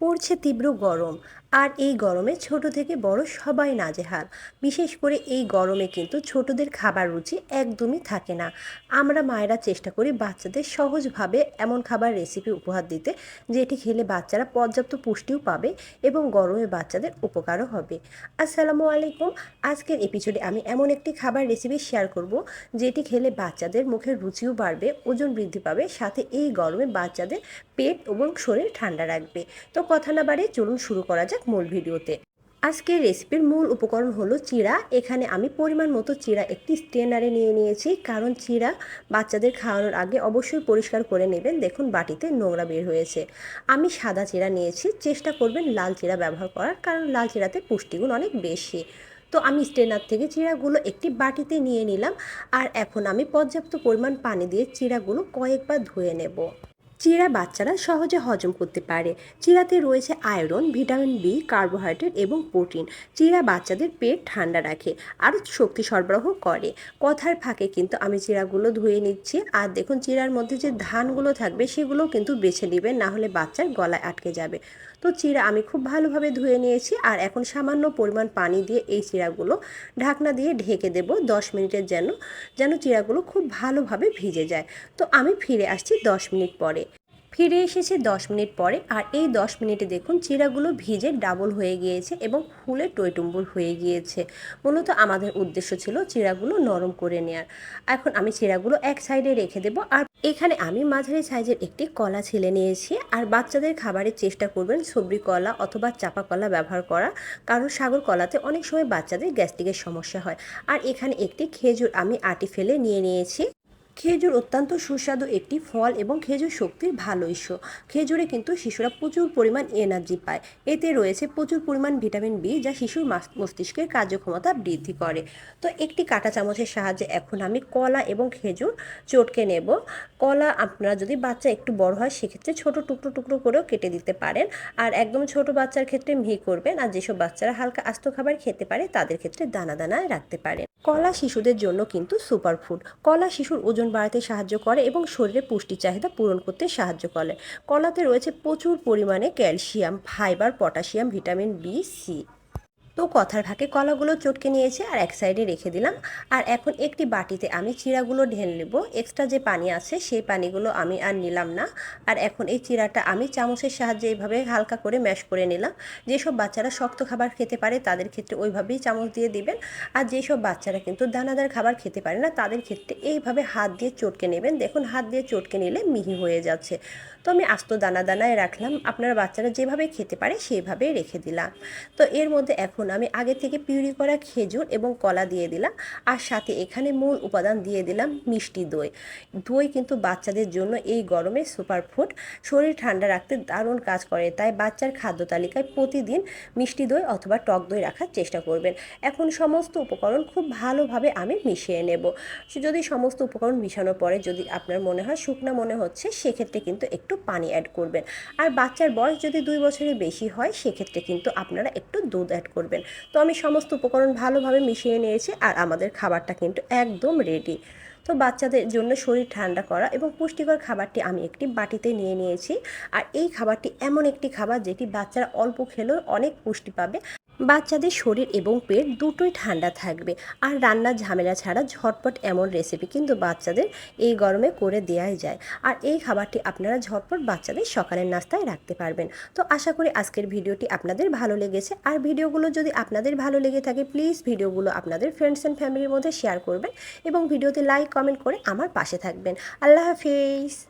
পড়ছে তীব্র গরম। আর এই গরমে ছোট থেকে বড় সবাই নাজেহাল। বিশেষ করে এই গরমে কিন্তু ছোটদের খাবার রুচি একদমই থাকে না। আমরা মায়েরা চেষ্টা করি বাচ্চাদের সহজভাবে এমন খাবার রেসিপি উপহার দিতে, যেটি খেলে বাচ্চারা পর্যাপ্ত পুষ্টিও পাবে এবং গরমে বাচ্চাদের উপকারও হবে। আসসালামু আলাইকুম। আজকের এপিসোডে আমি এমন একটি খাবার রেসিপি শেয়ার করব, যেটি খেলে বাচ্চাদের মুখের রুচিও বাড়বে, ওজন বৃদ্ধি পাবে, সাথে এই গরমে বাচ্চাদের পেট এবং শরীর ঠান্ডা রাখবে। তো কথা না বাড়িয়ে চলুন শুরু করা যাক মূল ভিডিওতে। আজকের রেসিপির মূল উপকরণ হলো চিড়া। এখানে আমি পরিমাণ মতো চিড়া একটি স্ট্রেনারে নিয়ে নিয়েছি, কারণ চিড়া বাচ্চাদের খাওয়ানোর আগে অবশ্যই পরিষ্কার করে নেবেন। দেখুন, বাটিতে নোংরা বের হয়েছে। আমি সাদা চিড়া নিয়েছি। চেষ্টা করবেন লাল চিড়া ব্যবহার করার, কারণ লাল চিড়াতে পুষ্টিগুণ অনেক বেশি। তো আমি স্ট্রেনার থেকে চিড়াগুলো একটি বাটিতে নিয়ে নিলাম, আর এখন আমি পর্যাপ্ত পরিমাণ পানি দিয়ে চিড়াগুলো কয়েকবার ধুয়ে নেব। চিড়া বাচ্চারা সহজে হজম করতে পারে। চিড়াতে রয়েছে আয়রন, ভিটামিন বি, কার্বোহাইড্রেট এবং প্রোটিন। চিড়া বাচ্চাদের পেট ঠান্ডা রাখে, আরও শক্তি সরবরাহ করে। কথার ফাঁকে কিন্তু আমি চিড়াগুলো ধুয়ে নিচ্ছি। আর দেখুন চিড়ার মধ্যে যে ধানগুলো থাকবে সেগুলো কিন্তু বেছে নেবেন, না হলে বাচ্চার গলায় আটকে যাবে। তো চিড়া আমি খুব ভালোভাবে ধুয়ে নিয়েছি। আর এখন সামান্য পরিমাণ পানি দিয়ে এই চিড়াগুলো ঢাকনা দিয়ে ঢেকে দেব দশ মিনিটের যেন যেন চিড়াগুলো খুব ভালোভাবে ভিজে যায়। তো আমি ফিরে আসছি দশ মিনিট পরে। ফিরে এসেছে দশ মিনিট পরে। আর এই দশ মিনিটে দেখুন চিড়াগুলো ভিজে ডাবল হয়ে গিয়েছে এবং ফুলে টইটুম্বুর হয়ে গিয়েছে। মূলত আমাদের উদ্দেশ্য ছিল চিড়াগুলো নরম করে নেওয়ার এখন আমি চিড়াগুলো এক সাইডে রেখে দেবো। আর এখানে আমি মাঝারি সাইজের একটি কলা ছিলে নিয়েছি। আর বাচ্চাদের খাবারের চেষ্টা করবেন সবরি কলা অথবা চাপা কলা ব্যবহার করা। কারণ সাগর কলাতে অনেক সময় বাচ্চাদের গ্যাস্ট্রিকের সমস্যা হয়। আর এখানে একটি খেজুর আমি আটি ফেলে নিয়ে নিয়েছি। খেজুর অত্যন্ত সুস্বাদু একটি ফল এবং খেজুর শক্তির ভালো উৎস। খেজুরে কিন্তু শিশুরা প্রচুর পরিমাণ এনার্জি পায়। এতে রয়েছে প্রচুর পরিমাণ ভিটামিন বি যা শিশুর মস্তিষ্কের কার্যক্ষমতা বৃদ্ধি করে। তো একটি কাঁটা চামচের সাহায্যে এখন আমি কলা এবং খেজুর চটকে নেব। কলা আপনারা যদি বাচ্চা একটু বড় হয়, সেক্ষেত্রে ছোট টুকরো টুকরো করেও কেটে দিতে পারেন। আর একদম ছোট বাচ্চার ক্ষেত্রে মিহি করবেন। আর যেসব বাচ্চারা হালকা আস্ত খাবার খেতে পারে, তাদের ক্ষেত্রে দানা দানায় রাখতে পারেন। কলা শিশুদের জন্য কিন্তু সুপারফুড কলা শিশুর ওজন বাড়াতে সাহায্য করে এবং শরীরে পুষ্টি চাহিদা পূরণ করতে সাহায্য করে। কলাতে রয়েছে প্রচুর পরিমাণে calcium, fibre, potassium, vitamin B C তো কথার ফাঁকে কলাগুলো চটকে নিয়েছি আর এক সাইডে রেখে দিলাম। আর এখন একটি বাটিতে আমি চিড়াগুলো ঢেলে নেব। এক্সট্রা যে পানি আছে সেই পানিগুলো আমি আর নিলাম না। আর এখন এই চিড়াটা আমি চামচের সাহায্যে এইভাবে হালকা করে ম্যাশ করে নিলাম। যেসব বাচ্চারা শক্ত খাবার খেতে পারে তাদের ক্ষেত্রে ওইভাবেই চামচ দিয়ে দিবেন। আর যেসব বাচ্চারা কিন্তু দানাদার খাবার খেতে পারে না তাদের ক্ষেত্রে এইভাবে হাত দিয়ে চটকে নেবেন। দেখুন হাত দিয়ে চটকে নিলে মিহি হয়ে যাচ্ছে। তো আমি আস্ত দানা দানায় রাখলাম। আপনার বাচ্চারা যেভাবে খেতে পারে সেইভাবেই রেখে দিলাম। তো এর মধ্যে এখন আমি আগে থেকে পিউরি করা খেজুর এবং কলা দিয়ে দিলাম আর সাথে এখানে মূল উপাদান দিয়ে দিলাম মিষ্টি দই। দই কিন্তু বাচ্চাদের জন্য এই গরমে সুপার ফুড শরীর ঠান্ডা রাখতে দারুণ কাজ করে, তাই বাচ্চার খাদ্য তালিকায় প্রতিদিন মিষ্টি দই অথবা টক দই রাখার চেষ্টা করবেন। এখন সমস্ত উপকরণ খুব ভালোভাবে আমি মিশিয়ে নেব। যদি সমস্ত উপকরণ মিশানোর পরে যদি আপনার মনে হয় শুকনা মনে হচ্ছে, সেক্ষেত্রে কিন্তু একটু পানি অ্যাড করবেন। আর বাচ্চার বয়স যদি দুই বছরের বেশি হয়, সেক্ষেত্রে কিন্তু আপনারা একটু দুধ অ্যাড করবেন। তো আমি সমস্ত উপকরণ ভালোভাবে মিশিয়ে নিয়েছি আর আমাদের খাবারটা কিন্তু একদম রেডি তো বাচ্চাদের জন্য শরীর ঠান্ডা করা এবং পুষ্টিকর খাবারটি আমি একটি বাটিতে নিয়ে নিয়েছি। আর এই খাবারটি এমন একটি খাবার যেটি বাচ্চারা অল্প খেলেও অনেক পুষ্টি পাবে। বাচ্চাদের শরীর এবং পেট দুটোই ঠান্ডা থাকবে। আর রান্নার ঝামেলা ছাড়া ঝটপট এমন রেসিপি কিন্তু বাচ্চাদের এই গরমে করে দেওয়াই যায়। আর এই খাবারটি আপনারা ঝটপট বাচ্চাদের সকালের নাস্তায় রাখতে পারবেন। তো আশা করি আজকের ভিডিওটি আপনাদের ভালো লেগেছে। আর ভিডিওগুলো যদি আপনাদের ভালো লেগে থাকে প্লিজ ভিডিওগুলো আপনাদের ফ্রেন্ডস অ্যান্ড ফ্যামিলির মধ্যে শেয়ার করবেন এবং ভিডিওতে লাইক কমেন্ট করে আমার পাশে থাকবেন। আল্লাহ হাফিজ!